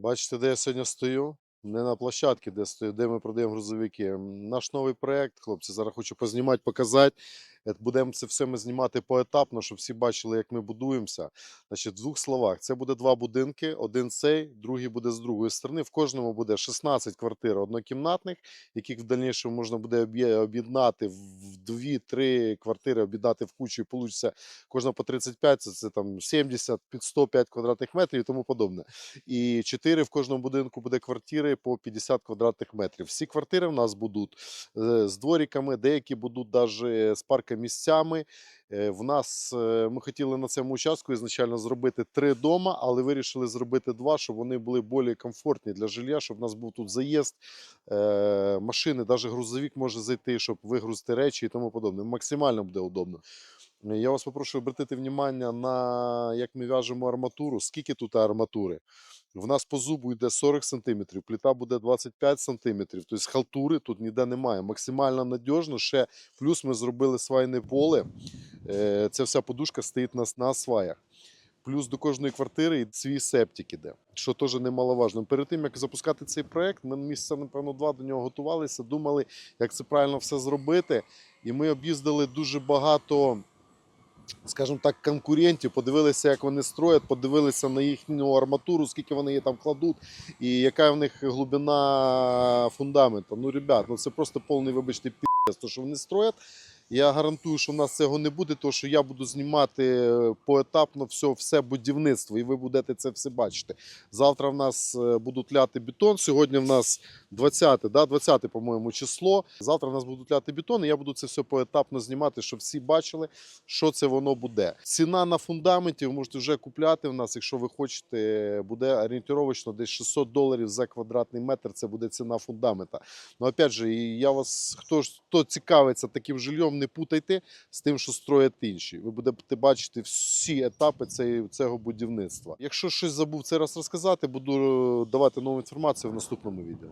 Бачите, де я сьогодні стою? Не на площадці, де стою, де ми продаємо грузовики. Наш новий проект, хлопці, зараз хочу познімати, показати. Е, Будемо це все ми знімати поетапно, щоб всі бачили, як ми будуємося. Значить, в двох словах, це буде два будинки: один цей, другий буде з другої сторони. В кожному буде 16 квартир однокімнатних, яких в дальнішому можна буде об'єднати в дві-три квартири, обідати в кучу, і получиться кожна по 35, це, це там 70 під 105 квадратних метрів і тому подобне. І 4 в кожному будинку буде квартири по 50 квадратних метрів. Всі квартири в нас будуть е, з двориками, деякі будуть навіть з паркомісцями. Е, В нас е, ми хотіли на цьому участку ізначально зробити три дома, але вирішили зробити два, щоб вони були більш комфортні для жилья, щоб в нас був тут заїзд, е, машини, навіть грузовик може зайти, щоб вигрузити речі і тому подобне. Максимально буде удобно. Е, Я вас попрошу обратити внимання на як ми в'яжемо арматуру. Скільки тут арматури? В нас по зубу йде 40 см, плита буде 25 см. Тобто халтури тут ніде немає. Максимально надіжно. Ще плюс ми зробили свайне поле. Е, Ця вся подушка стоїть на, на сваях. Плюс до кожної квартири свій септик іде, що теж немаловажно. Перед тим як запускати цей проект, ми місяця, напевно, два до нього готувалися, думали, як це правильно все зробити. І ми об'їздили дуже багато, скажімо так, конкурентів, подивилися, як вони строять, подивилися на їхню арматуру, скільки вони її там кладуть, і яка в них глибина фундаменту. Ну, ребят, ну це просто повний, вибачте, пі***, то, що вони строять. Я гарантую, що в нас цього не буде, тому що я буду знімати е, поетапно все, все будівництво, і ви будете це все бачити. Завтра в нас е, будуть ляти бетон. Сьогодні в нас 20, да, 20 по-моєму, число. Завтра в нас будуть ляти бетон, і я буду це все поетапно знімати, щоб всі бачили, що це воно буде. Ціна на фундаменті ви можете вже купляти в нас, якщо ви хочете, буде орієнтировочно десь 600 доларів за квадратний метр. Це буде ціна фундамента. Ну, опять же, я вас, хто хто цікавиться таким жильем, не путайте з тим, що строять інші. Ви будете бачити всі етапи цього будівництва. Якщо щось забув цей раз розказати, буду е, давати нову інформацію в наступному відео.